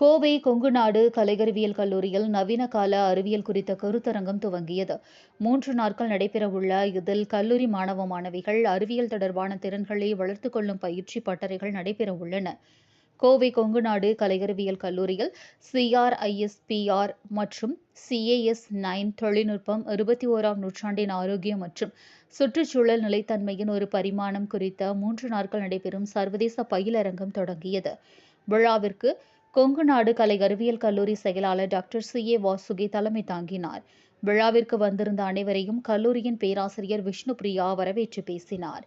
கோவை கொங்குநாடு கலைகறிவியல் கல்லூரியில் நவீன கால அறிவியல் குறித்த கருத்தரங்கம் துவங்கியது. மூன்று நாட்கள் நடைபெறவுள்ள இதில் கல்லூரி மாணவ மாணவிகள் அறிவியல் தொடர்பான திறன்களை வளர்த்துக் கொள்ளும் பயிற்சி பட்டறைகள் நடைபெறவுள்ளன. கோவை கொங்குநாடு கலைகருவியல் கல்லூரியில் சிஆர்ஐஎஸ்பிஆர் மற்றும் சிஏஎஸ் நைன் தொழில்நுட்பம் இருபத்தி ஓராம் நூற்றாண்டின் ஆரோக்கியம் மற்றும் சுற்றுச்சூழல் நிலைத்தன்மையின் ஒரு பரிமாணம் குறித்த மூன்று நாட்கள் நடைபெறும் சர்வதேச பயிலரங்கம் தொடங்கியது. விழாவிற்கு கொங்குநாடு கலை அறிவியல் கல்லூரி செயலாளர் டாக்டர் சி. ஏ. வாசுகி தலைமை தாங்கினார். விழாவிற்கு வந்திருந்த அனைவரையும் கல்லூரியின் பேராசிரியர் விஷ்ணு பிரியா வரவேற்று பேசினார்.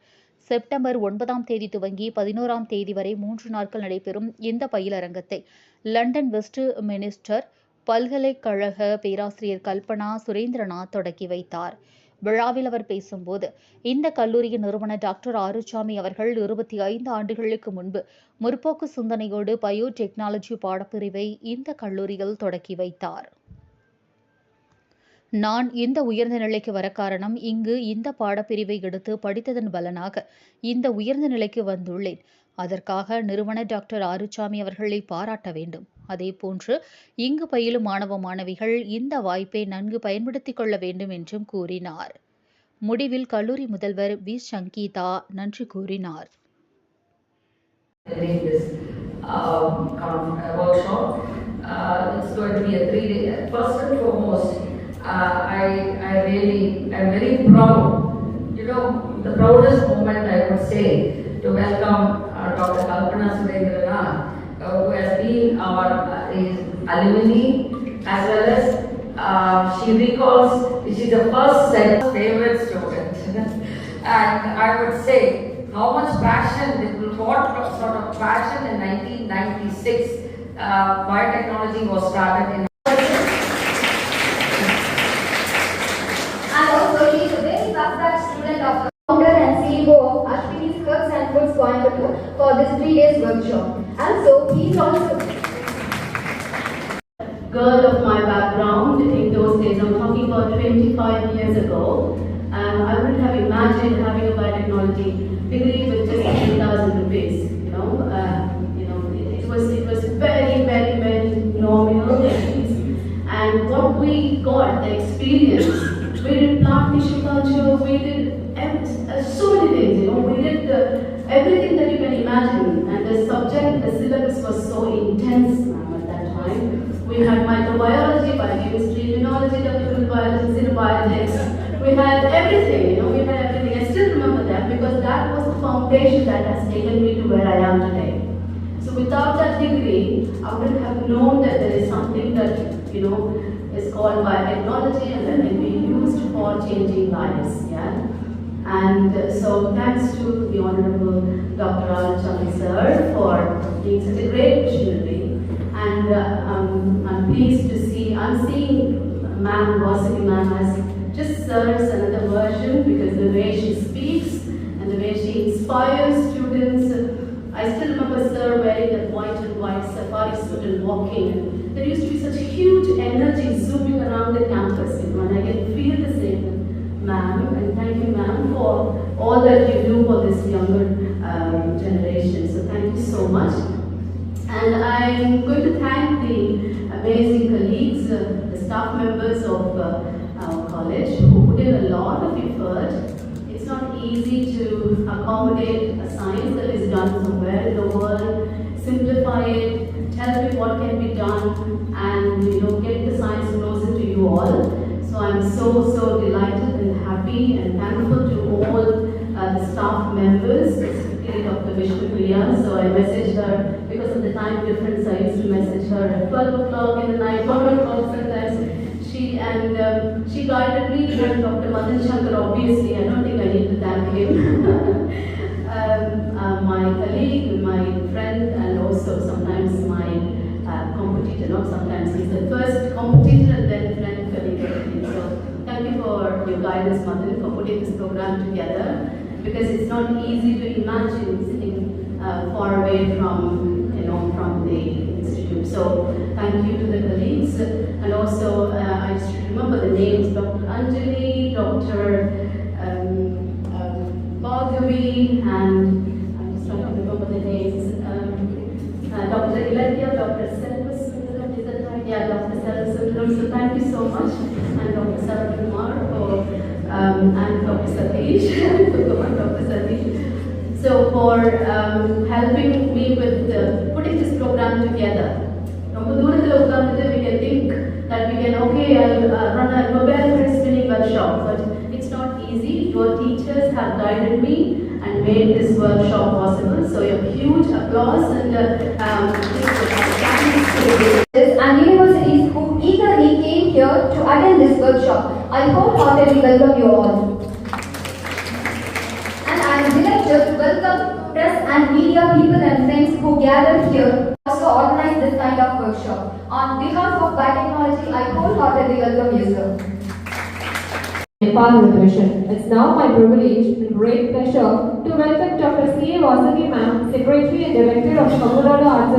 செப்டம்பர் ஒன்பதாம் தேதி துவங்கி பதினோராம் தேதி வரை மூன்று நாட்கள் நடைபெறும் இந்த பயிலரங்கத்தை லண்டன் வெஸ்ட் மினிஸ்டர் பல்கலைக்கழக பேராசிரியர் கல்பனா சுரேந்திரநாத் தொடக்கி வைத்தார். விழாவில் அவர் பேசும்போது இந்த கல்லூரியின் நிறுவன டாக்டர் ஆறுசாமி அவர்கள் இருபத்தி ஐந்து ஆண்டுகளுக்கு முன்பு முற்போக்கு சிந்தனையோடு பயோ டெக்னாலஜி பாடப்பிரிவை இந்த கல்லூரியில் தொடக்கி வைத்தார். நான் இந்த உயர்ந்த நிலைக்கு வர காரணம் இங்கு இந்த பாடப்பிரிவை எடுத்து படித்ததன் பலனாக இந்த உயர்ந்த நிலைக்கு வந்துள்ளேன். அதற்காக நிறுவன டாக்டர் ஆறுசாமி அவர்களை பாராட்ட வேண்டும். அதேபோன்று இங்கு பயிலும் மாணவ மாணவிகள் இந்த வாய்ப்பை நன்கு பயன்படுத்திக் கொள்ள வேண்டும் என்றும் கூறினார் முடிவில் கல்லூரி முதல்வர் வி சங்கீதா நன்றி கூறினார் attending this um, con- uh, workshop. Uh, it's going to be a three day. First and foremost, uh, I, I really, I'm very proud. You know, the proudest moment I would say to welcome our uh, is alumni as well as uh, she recalls she's the first set favorite student. and I would say how much passion, what sort of passion in 1996 uh, biotechnology was started in. And also she is a very successful student of founder and CEO of Ashwini's Herbs and Foods Coimbatore for this three days workshop. And so he also girl of my background in those days, I'm talking about 25 years ago, um, I wouldn't have imagined having a biotechnology degree with just 10,000 rupees. You know, uh, you know, it, it was it was very very very nominal things. and what we got the experience. We did plant tissue culture, we did uh, so many things. You know, we did everything that you can imagine, and the subject, the syllabus was so intense ma'am, at that time. We had microbiology, biochemistry, immunology, developmental biology, xenobiologics. We had everything, you know, we had everything. I still remember that because that was the foundation that has taken me to where I am today. So without that degree, I wouldn't have known that there is something that, you know, is called biotechnology and that can be used for changing lives, yeah. And uh, so thanks to the Honorable Dr. Al Chami sir for being such a great visionary. And uh, um, I'm pleased to see, I'm seeing Ma'am Vasili Ma'am as just serves another version because the way she speaks and the way she inspires students. I still remember sir wearing that white and white safari suit and walking. There used to be such huge energy zooming around the campus, you know, and I can feel the same, ma'am. And thank you, ma'am, for all that you do for this younger um, generation. So thank you so much. And I'm going to thank the amazing colleagues, uh, the staff members of uh, our college who put in a lot of effort. It's not easy to accommodate a science that is done somewhere in the world, simplify it, tell me what can be done, and you know get the science closer to you all. So I'm so so delighted and happy and thankful to all uh, the staff members, specifically Dr. Vishnu Priya. So I messaged her because of the time difference. I used to message her at 12 o'clock in the night, 1 o'clock sometimes. She and um, she guided me and Dr. Madan Shankar. Obviously, I don't think I need to thank him. um, uh, my colleague, my friend, and also sometimes my uh, competitor. Not sometimes he's the first competitor and then friend colleague. So thank you for your guidance, Madan, for putting this program together because it's not easy to imagine thank you to the colleagues. And also, uh, I just remember the names, Dr. Anjali, Dr. Um, um, and I'm just trying to remember the names, um, uh, Dr. Iladia, Dr. Selvasundaram, is that right? Yeah, Dr. Selvasundaram. So thank you so much. And Dr. Sarah Kumar for um, and Dr. Satish, and Dr. Satish. So for um, helping me with uh, putting this program together. Okay, I'll uh, run a Prize winning workshop, but it's not easy. Your teachers have guided me and made this workshop possible. So a huge applause and uh, um, and universities who eagerly came here to attend this workshop. I hope wholeheartedly welcome you all. And I am delighted to welcome press and media people and friends who gathered here also organize this kind of workshop. On behalf of biotechnology, I wholeheartedly welcome sir. Parliament It's now my privilege and great pleasure to welcome Dr. C. A. Vasani Ma'am, Secretary and Director of Tamil Arts